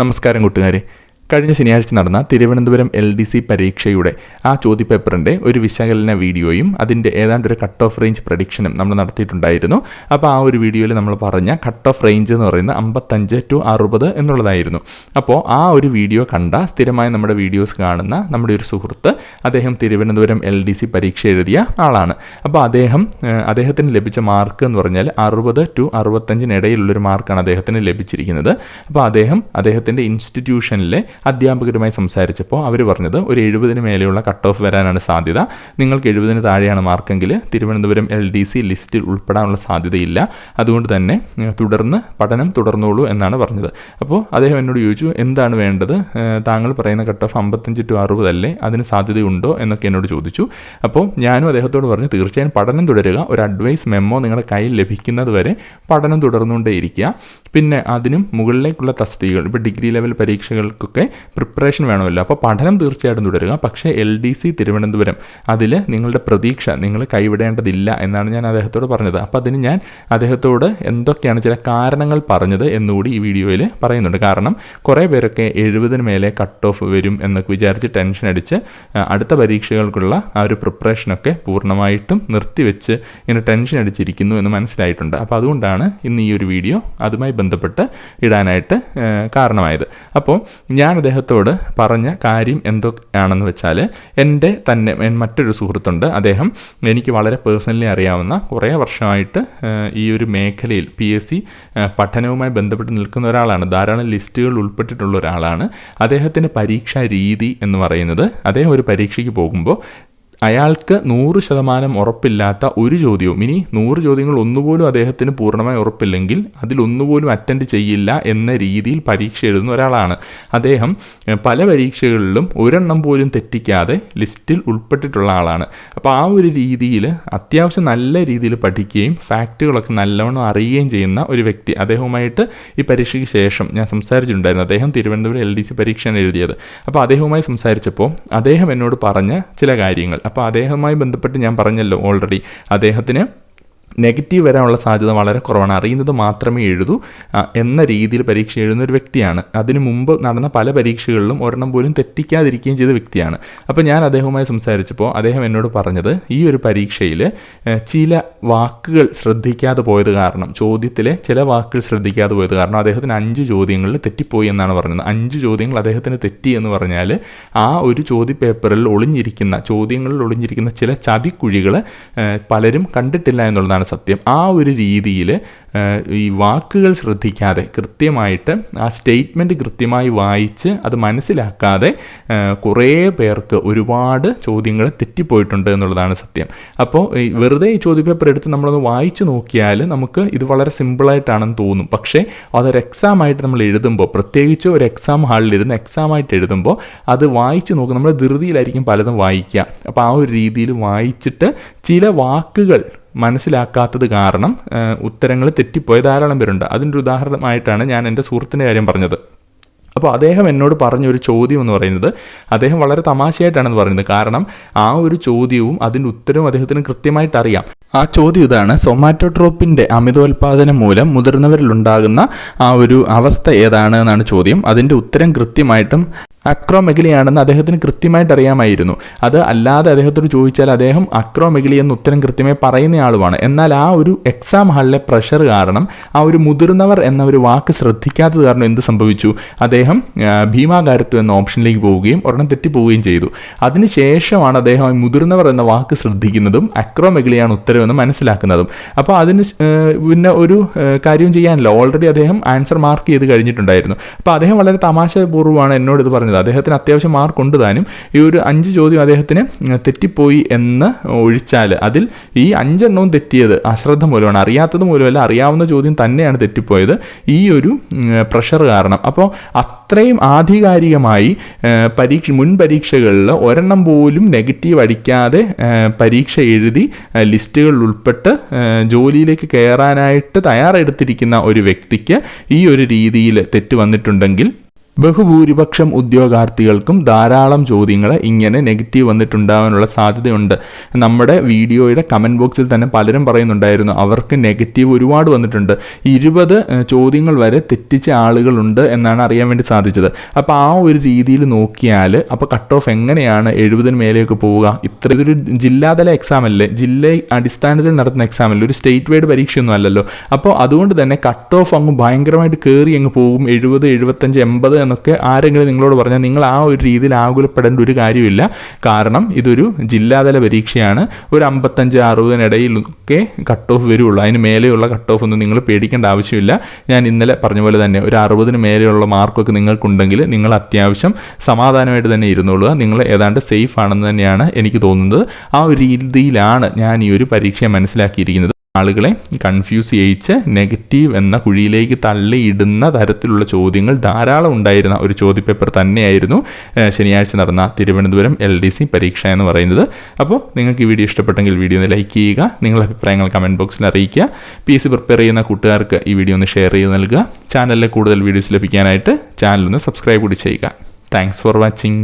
നമസ്കാരം കൂട്ടുകാരെ. കഴിഞ്ഞ ശനിയാഴ്ച നടന്ന തിരുവനന്തപുരം എൽ ഡി സി പരീക്ഷയുടെ ആ ചോദ്യപേപ്പറിന്റെ ഒരു വിശകലന വീഡിയോയും അതിന്റെ ഏതാണ്ട് ഒരു കട്ട് ഓഫ് റേഞ്ച് പ്രഡിക്ഷനും നമ്മൾ നടത്തിയിട്ടുണ്ടായിരുന്നു. അപ്പോൾ ആ ഒരു വീഡിയോയിൽ നമ്മൾ പറഞ്ഞ കട്ട് ഓഫ് റേഞ്ച് എന്ന് പറയുന്നത് അമ്പത്തഞ്ച് ടു അറുപത് എന്നുള്ളതായിരുന്നു. അപ്പോൾ ആ ഒരു വീഡിയോ കണ്ട സ്ഥിരമായി നമ്മുടെ വീഡിയോസ് കാണുന്ന നമ്മുടെ ഒരു സുഹൃത്ത് അദ്ദേഹം തിരുവനന്തപുരം എൽ ഡി സി പരീക്ഷ എഴുതിയ ആളാണ്. അപ്പോൾ അദ്ദേഹം അദ്ദേഹത്തിന് ലഭിച്ച മാർക്ക് എന്ന് പറഞ്ഞാൽ അറുപത് ടു അറുപത്തഞ്ചിനിടയിലുള്ളൊരു മാർക്കാണ് അദ്ദേഹത്തിന് ലഭിച്ചിരിക്കുന്നത്. അപ്പോൾ അദ്ദേഹം അദ്ദേഹത്തിന്റെ ഇൻസ്റ്റിറ്റ്യൂഷനിലെ അധ്യാപകരുമായി സംസാരിച്ചപ്പോൾ അവർ പറഞ്ഞത് ഒരു എഴുപതിന് മേലെയുള്ള കട്ട് ഓഫ് വരാനാണ് സാധ്യത. നിങ്ങൾക്ക് എഴുപതിന് താഴെയാണ് മാർക്കെങ്കിൽ തിരുവനന്തപുരം എൽ ഡി സി ലിസ്റ്റിൽ ഉൾപ്പെടാനുള്ള സാധ്യതയില്ല. അതുകൊണ്ട് തന്നെ തുടർന്ന് പഠനം തുടർന്നോളൂ എന്നാണ് പറഞ്ഞത്. അപ്പോൾ അദ്ദേഹം എന്നോട് ചോദിച്ചു എന്താണ് വേണ്ടത്? താങ്കൾ പറയുന്ന കട്ട് ഓഫ് അമ്പത്തഞ്ച് ടു അറുപതല്ലേ അതിന് സാധ്യതയുണ്ടോ? എന്നൊക്കെ എന്നോട് ചോദിച്ചു. അപ്പോൾ ഞാനും അദ്ദേഹത്തോട് പറഞ്ഞു തീർച്ചയായും പഠനം തുടരുക. ഒരു അഡ്വൈസ് മെമ്മോ നിങ്ങളുടെ കയ്യിൽ ലഭിക്കുന്നത് വരെ പഠനം തുടർന്നുകൊണ്ടേയിരിക്കുക. പിന്നെ അതിനും മുകളിലേക്കുള്ള തസ്തികകൾ ഇപ്പോൾ ഡിഗ്രി ലെവൽ പരീക്ഷകൾക്കൊക്കെ പ്രിപ്പറേഷൻ വേണമല്ലോ. അപ്പോൾ പഠനം തീർച്ചയായിട്ടും തുടരുക. പക്ഷേ എൽ ഡി സി തിരുവനന്തപുരം അതിൽ നിങ്ങളുടെ പ്രതീക്ഷ നിങ്ങൾ കൈവിടേണ്ടതില്ല എന്നാണ് ഞാൻ അദ്ദേഹത്തോട് പറഞ്ഞത്. അപ്പോൾ അതിന് ഞാൻ അദ്ദേഹത്തോട് എന്തൊക്കെയാണ് ചില കാരണങ്ങൾ പറഞ്ഞത് എന്നുകൂടി ഈ വീഡിയോയിൽ പറയുന്നുണ്ട്. കാരണം കുറേ പേരൊക്കെ എഴുപതിന് മേലെ കട്ട് ഓഫ് വരും എന്നൊക്കെ വിചാരിച്ച് ടെൻഷൻ അടിച്ച് അടുത്ത പരീക്ഷകൾക്കുള്ള ആ ഒരു പ്രിപ്പറേഷനൊക്കെ പൂർണമായിട്ടും നിർത്തിവെച്ച് ഇങ്ങനെ ടെൻഷൻ അടിച്ചിരിക്കുന്നു എന്ന് മനസ്സിലായിട്ടുണ്ട്. അപ്പോൾ അതുകൊണ്ടാണ് ഇന്ന് ഈ ഒരു വീഡിയോ അതുമായി ബന്ധപ്പെട്ട് ഇടാനായിട്ട് കാരണമായത്. അപ്പോൾ ഞാൻ അദ്ദേഹത്തോട് പറഞ്ഞ കാര്യം എന്തൊക്കെയാണെന്ന് വെച്ചാൽ എന്റെ തന്നെ മറ്റൊരു സുഹൃത്തുണ്ട്. അദ്ദേഹം എനിക്ക് വളരെ പേഴ്സണലി അറിയാവുന്ന കുറേ വർഷമായിട്ട് ഈ ഒരു മേഖലയിൽ പി എസ് സി പഠനവുമായി ബന്ധപ്പെട്ട് നിൽക്കുന്ന ഒരാളാണ്. ധാരാളം ലിസ്റ്റുകൾ ഉൾപ്പെട്ടിട്ടുള്ള ഒരാളാണ്. അദ്ദേഹത്തിന്റെ പരീക്ഷാ രീതി എന്ന് പറയുന്നത് അദ്ദേഹം ഒരു പരീക്ഷയ്ക്ക് പോകുമ്പോൾ അയാൾക്ക് നൂറ് ശതമാനം ഉറപ്പില്ലാത്ത ഒരു ചോദ്യവും ഇനി നൂറ് ചോദ്യങ്ങൾ ഒന്നുപോലും അദ്ദേഹത്തിന് പൂർണമായി ഉറപ്പില്ലെങ്കിൽ അതിലൊന്നുപോലും അറ്റൻഡ് ചെയ്യില്ല എന്ന രീതിയിൽ പരീക്ഷ എഴുതുന്ന ഒരാളാണ്. അദ്ദേഹം പല പരീക്ഷകളിലും ഒരെണ്ണം പോലും തെറ്റിക്കാതെ ലിസ്റ്റിൽ ഉൾപ്പെട്ടിട്ടുള്ള ആളാണ്. അപ്പോൾ ആ ഒരു രീതിയിൽ അത്യാവശ്യം നല്ല രീതിയിൽ പഠിക്കുകയും ഫാക്റ്റുകളൊക്കെ നല്ലവണ്ണം അറിയുകയും ചെയ്യുന്ന ഒരു വ്യക്തി. അദ്ദേഹവുമായിട്ട് ഈ പരീക്ഷയ്ക്ക് ശേഷം ഞാൻ സംസാരിച്ചിട്ടുണ്ടായിരുന്നു. അദ്ദേഹം തിരുവനന്തപുരം എൽ ഡി സി പരീക്ഷയാണ് എഴുതിയത്. അപ്പോൾ അദ്ദേഹവുമായി സംസാരിച്ചപ്പോൾ അദ്ദേഹം എന്നോട് പറഞ്ഞ ചില കാര്യങ്ങൾ. അപ്പോൾ അദ്ദേഹവുമായി ബന്ധപ്പെട്ട് ഞാൻ പറഞ്ഞല്ലോ ഓൾറെഡി അദ്ദേഹത്തിന് നെഗറ്റീവ് വരാനുള്ള സാധ്യത വളരെ കുറവാണ്. അറിയുന്നത് മാത്രമേ എഴുതൂ. എന്ന രീതിയിൽ പരീക്ഷ എഴുതുന്ന ഒരു വ്യക്തിയാണ്. അതിനു മുമ്പ് നടന്ന പല പരീക്ഷകളിലും ഒരെണ്ണം പോലും തെറ്റിക്കാതിരിക്കുകയും ചെയ്ത വ്യക്തിയാണ്. അപ്പോൾ ഞാൻ അദ്ദേഹവുമായി സംസാരിച്ചപ്പോൾ അദ്ദേഹം എന്നോട് പറഞ്ഞത് ഈ ഒരു പരീക്ഷയിൽ ചില വാക്കുകൾ ശ്രദ്ധിക്കാതെ പോയത് കാരണം ചോദ്യത്തിലെ ചില വാക്കുകൾ ശ്രദ്ധിക്കാതെ പോയത് കാരണം അദ്ദേഹത്തിന് അഞ്ച് ചോദ്യങ്ങളിൽ തെറ്റിപ്പോയി എന്നാണ് പറഞ്ഞത്. അഞ്ച് ചോദ്യങ്ങൾ അദ്ദേഹത്തിന് തെറ്റി എന്ന് പറഞ്ഞാൽ ആ ഒരു ചോദ്യപേപ്പറിൽ ഒളിഞ്ഞിരിക്കുന്ന ചോദ്യങ്ങളിൽ ഒളിഞ്ഞിരിക്കുന്ന ചില ചതിക്കുഴികൾ പലരും കണ്ടിട്ടില്ല എന്നുള്ളതാണ് സത്യം. ആ ഒരു രീതിയിൽ ഈ വാക്കുകൾ ശ്രദ്ധിക്കാതെ കൃത്യമായിട്ട് ആ സ്റ്റേറ്റ്മെന്റ് കൃത്യമായി വായിച്ച് അത് മനസ്സിലാക്കാതെ കുറേ പേർക്ക് ഒരുപാട് ചോദ്യങ്ങൾ തെറ്റിപ്പോയിട്ടുണ്ട് എന്നുള്ളതാണ് സത്യം. അപ്പോൾ വെറുതെ ഈ ചോദ്യപേപ്പർ എടുത്ത് നമ്മളൊന്ന് വായിച്ചു നോക്കിയാൽ നമുക്ക് ഇത് വളരെ സിമ്പിളായിട്ടാണെന്ന് തോന്നും. പക്ഷേ അതൊരു എക്സാം ആയിട്ട് നമ്മൾ എഴുതുമ്പോൾ പ്രത്യേകിച്ച് ഒരു എക്സാം ഹാളിൽ ഇരുന്ന് എക്സാം ആയിട്ട് എഴുതുമ്പോൾ അത് വായിച്ചു നോക്കും നമ്മൾ ധൃതിയിലായിരിക്കും പലതും വായിക്കുക. അപ്പോൾ ആ ഒരു രീതിയിൽ വായിച്ചിട്ട് ചില വാക്കുകൾ മനസ്സിലാക്കാത്തത് കാരണം ഉത്തരങ്ങൾ തെറ്റിപ്പോയ ധാരാളം പേരുണ്ട്. അതിന്റെ ഒരു ഉദാഹരണമായിട്ടാണ് ഞാൻ എന്റെ സുഹൃത്തിന്റെ കാര്യം പറഞ്ഞത്. അപ്പോൾ അദ്ദേഹം എന്നോട് പറഞ്ഞൊരു ചോദ്യം എന്ന് പറയുന്നത് അദ്ദേഹം വളരെ തമാശയായിട്ടാണെന്ന് പറയുന്നത്. കാരണം ആ ഒരു ചോദ്യവും അതിന്റെ ഉത്തരവും അദ്ദേഹത്തിന് കൃത്യമായിട്ട് അറിയാം. ആ ചോദ്യം ഇതാണ്. സൊമാറ്റോട്രോപ്പിന്റെ അമിതോൽപാദനം മൂലം മുതിർന്നവരിലുണ്ടാകുന്ന ആ ഒരു അവസ്ഥ ഏതാണ് എന്നാണ് ചോദ്യം. അതിന്റെ ഉത്തരം കൃത്യമായിട്ടും അക്രോമെഗലിയാണെന്ന് അദ്ദേഹത്തിന് കൃത്യമായിട്ട് അറിയാമായിരുന്നു. അത് അല്ലാതെ അദ്ദേഹത്തോട് ചോദിച്ചാൽ അദ്ദേഹം അക്രോമെഗലി എന്ന് ഉത്തരം കൃത്യമായി പറയുന്ന ആളുമാണ് എന്നാൽ ആ ഒരു എക്സാം ഹാളിലെ പ്രഷർ കാരണം ആ ഒരു മുതിർന്നവർ എന്ന ഒരു വാക്ക് ശ്രദ്ധിക്കാത്തത് കാരണം എന്ത് സംഭവിച്ചു? അദ്ദേഹം ഭീമാകാരത്വം എന്ന ഓപ്ഷനിലേക്ക് പോവുകയും ഒരെണ്ണം തെറ്റിപ്പോവുകയും ചെയ്തു. അതിനുശേഷമാണ് അദ്ദേഹം മുതിർന്നവർ എന്ന വാക്ക് ശ്രദ്ധിക്കുന്നതും അക്രോമെഗലിയാണ് ഉത്തരവെന്ന് മനസ്സിലാക്കുന്നതും. അപ്പോൾ അതിന് പിന്നെ ഒരു കാര്യം ചെയ്യാനില്ല. ഓൾറെഡി അദ്ദേഹം ആൻസർ മാർക്ക് ചെയ്ത് കഴിഞ്ഞിട്ടുണ്ടായിരുന്നു. അപ്പോൾ അദ്ദേഹം വളരെ തമാശപൂർവമാണ് എന്നോട് ഇത് പറഞ്ഞത്. അദ്ദേഹത്തിന് അത്യാവശ്യം മാർക്ക് ഉണ്ട് താനും. ഈ ഒരു അഞ്ച് ചോദ്യം അദ്ദേഹത്തിന് തെറ്റിപ്പോയി എന്ന് ഒഴിച്ചാൽ അതിൽ ഈ അഞ്ചെണ്ണവും തെറ്റിയത് അശ്രദ്ധ മൂലമാണ്. അറിയാത്തത് മൂലമല്ല അറിയാവുന്ന ചോദ്യം തന്നെയാണ് തെറ്റിപ്പോയത്. ഈ ഒരു പ്രഷർ കാരണം. അപ്പോൾ അത്രയും ആധികാരികമായി പരീക്ഷ മുൻ പരീക്ഷകളിൽ ഒരെണ്ണം പോലും നെഗറ്റീവ് അടിക്കാതെ പരീക്ഷ എഴുതി ലിസ്റ്റുകളിൽ ഉൾപ്പെട്ട് ജോലിയിലേക്ക് കയറാനായിട്ട് തയ്യാറെടുത്തിരിക്കുന്ന ഒരു വ്യക്തിക്ക് ഈ ഒരു രീതിയിൽ തെറ്റ് വന്നിട്ടുണ്ടെങ്കിൽ ബഹുഭൂരിപക്ഷം ഉദ്യോഗാർത്ഥികൾക്കും ധാരാളം ചോദ്യങ്ങൾ ഇങ്ങനെ നെഗറ്റീവ് വന്നിട്ടുണ്ടാവാനുള്ള സാധ്യതയുണ്ട്. നമ്മുടെ വീഡിയോയുടെ കമന്റ് ബോക്സിൽ തന്നെ പലരും പറയുന്നുണ്ടായിരുന്നു അവർക്ക് നെഗറ്റീവ് ഒരുപാട് വന്നിട്ടുണ്ട്. ഇരുപത് ചോദ്യങ്ങൾ വരെ തെറ്റിച്ച ആളുകളുണ്ട് എന്നാണ് അറിയാൻ വേണ്ടി സാധിച്ചത്. അപ്പോൾ ആ ഒരു രീതിയിൽ നോക്കിയാൽ അപ്പോൾ കട്ട് ഓഫ് എങ്ങനെയാണ് എഴുപതിന് മേലെയൊക്കെ പോവുക? ഇത്ര ഇതൊരു ജില്ലാതല എക്സാം അല്ലേ? ജില്ല അടിസ്ഥാനത്തിൽ നടത്തുന്ന എക്സാം അല്ലേ? ഒരു സ്റ്റേറ്റ് വൈഡ് പരീക്ഷയൊന്നും അല്ലല്ലോ. അപ്പോൾ അതുകൊണ്ട് തന്നെ കട്ട് ഓഫ് അങ്ങ് ഭയങ്കരമായിട്ട് കയറി അങ്ങ് പോകും. എഴുപത് എഴുപത്തഞ്ച് എൺപത് എന്നൊക്കെ ആരെങ്കിലും നിങ്ങളോട് പറഞ്ഞാൽ നിങ്ങൾ ആ ഒരു രീതിയിൽ ആകുലപ്പെടേണ്ട ഒരു കാര്യമില്ല. കാരണം ഇതൊരു ജില്ലാതല പരീക്ഷയാണ്. ഒരു അമ്പത്തഞ്ച് അറുപതിനിടയിലൊക്കെ കട്ട് ഓഫ് വരുള്ളൂ. അതിന് മേലെയുള്ള കട്ട് ഓഫ് ഒന്നും നിങ്ങൾ പേടിക്കേണ്ട ആവശ്യമില്ല. ഞാൻ ഇന്നലെ പറഞ്ഞ പോലെ തന്നെ ഒരു അറുപതിന് മേലെയുള്ള മാർക്കൊക്കെ നിങ്ങൾക്കുണ്ടെങ്കിൽ നിങ്ങൾ അത്യാവശ്യം സമാധാനമായിട്ട് തന്നെ ഇരുന്നോളുക. നിങ്ങൾ ഏതാണ്ട് സേഫ് ആണെന്ന് തന്നെയാണ് എനിക്ക് തോന്നുന്നത്. ആ ഒരു രീതിയിലാണ് ഞാൻ ഈ ഒരു പരീക്ഷയെ മനസ്സിലാക്കിയിരിക്കുന്നത്. ആളുകളെ കൺഫ്യൂസ് ചെയ്യിച്ച് നെഗറ്റീവ് എന്ന കുഴിയിലേക്ക് തള്ളിയിടുന്ന തരത്തിലുള്ള ചോദ്യങ്ങൾ ധാരാളം ഉണ്ടായിരുന്ന ഒരു ചോദ്യപേപ്പർ തന്നെയായിരുന്നു ശനിയാഴ്ച നടന്ന തിരുവനന്തപുരം എൽ ഡി സി പരീക്ഷ എന്ന് പറയുന്നത്. അപ്പോൾ നിങ്ങൾക്ക് ഈ വീഡിയോ ഇഷ്ടപ്പെട്ടെങ്കിൽ വീഡിയോ ഒന്ന് ലൈക്ക് ചെയ്യുക നിങ്ങളുടെ അഭിപ്രായങ്ങൾ കമന്റ് ബോക്സിൽ അറിയിക്കുക. പി എസ് സി പ്രിപ്പയർ ചെയ്യുന്ന കൂട്ടുകാർക്ക് ഈ വീഡിയോ ഒന്ന് ഷെയർ ചെയ്ത് നൽകുക. ചാനലിലെ കൂടുതൽ വീഡിയോസ് ലഭിക്കാനായിട്ട് ചാനലൊന്ന് സബ്സ്ക്രൈബ് കൂടി ചെയ്യുക. Thanks for watching